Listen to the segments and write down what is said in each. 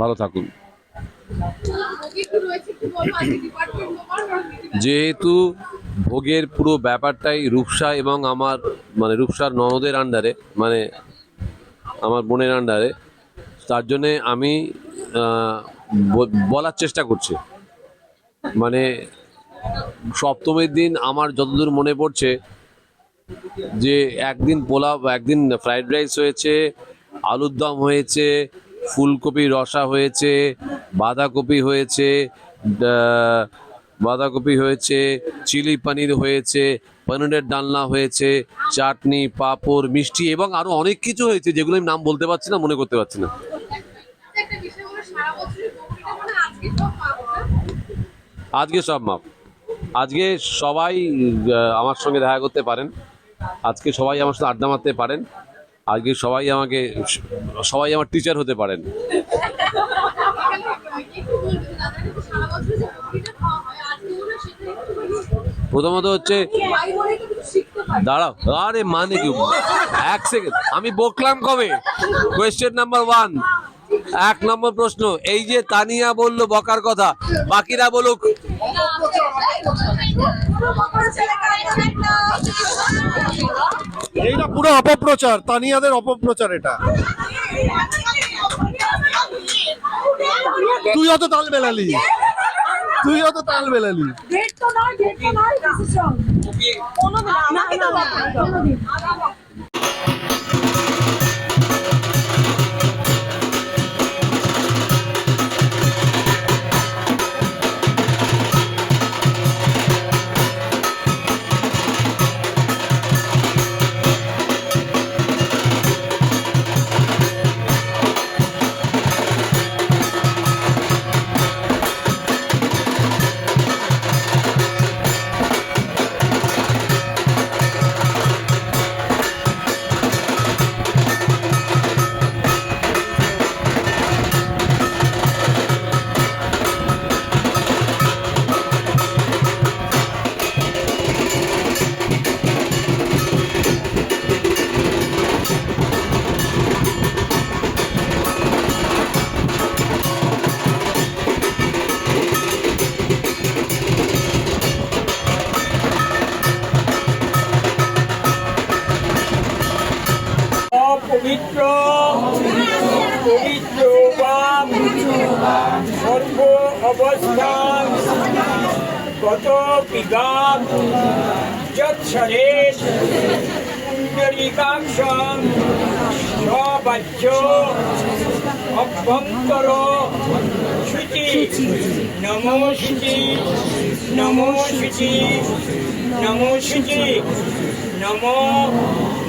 ভালো থাকুন। যেহেতু ভোগের পুরো ব্যাপারটাই রূপসা এবং আমার মানে রূপসার ননদের আন্ডারে মানে আমার বোনের আন্ডারে তার জন্যে আমি বলার চেষ্টা করছি। মানে সপ্তমীর দিন আমার যতদূর মনে পড়ছে যে একদিন পোলাও, একদিন ফ্রাইড রাইস হয়েছে, আলুর দম হয়েছে, ফুলকপি রসা হয়েছে, বাঁধাকপি হয়েছে বাঁধাকপি হয়েছে, চিলি পনির হয়েছে, পনিরের ডালনা হয়েছে, চাটনি, পাঁপড়, মিষ্টি এবং আরও অনেক কিছু হয়েছে যেগুলো আমি নাম বলতে পারছি না, মনে করতে পারছি না। আজকে সব মাপ। আজকে সবাই আমার সঙ্গে দেখা করতে পারেন। আজকে সবাই আমার সাথে আড্ডা মারতে পারেন আজকে সবাই আমাকে সবাই আমার টিচার হতে পারেন হয় প্রথমত হচ্ছে দাঁড়াও আরে মানে কি এক সেকেন্ড আমি বকলাম কবে কোয়েশ্চেন নাম্বার ওয়ান এক নম্বর প্রশ্ন এই যে তানিয়া বলল বকার কথা বাকিরা বলুক পুরো অপপ্রচার তানিয়াদের অপপ্রচার এটা। তুই অত তাল মেলালি। তুই অত তাল মেলালি। ডেট তো নয় ডেট তো নয় অপবিত্র পবিত্র পাপ, সর্ব অবস্থান, কত বিগাপ যৎসরে পুণ্ডরিকাক্ষম সবাচ্য অভ্যন্তর, শুচি, নমো শুচি নমো শুচি নমো শুচি, নমো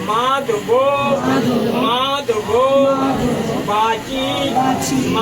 মাধব bati, bati.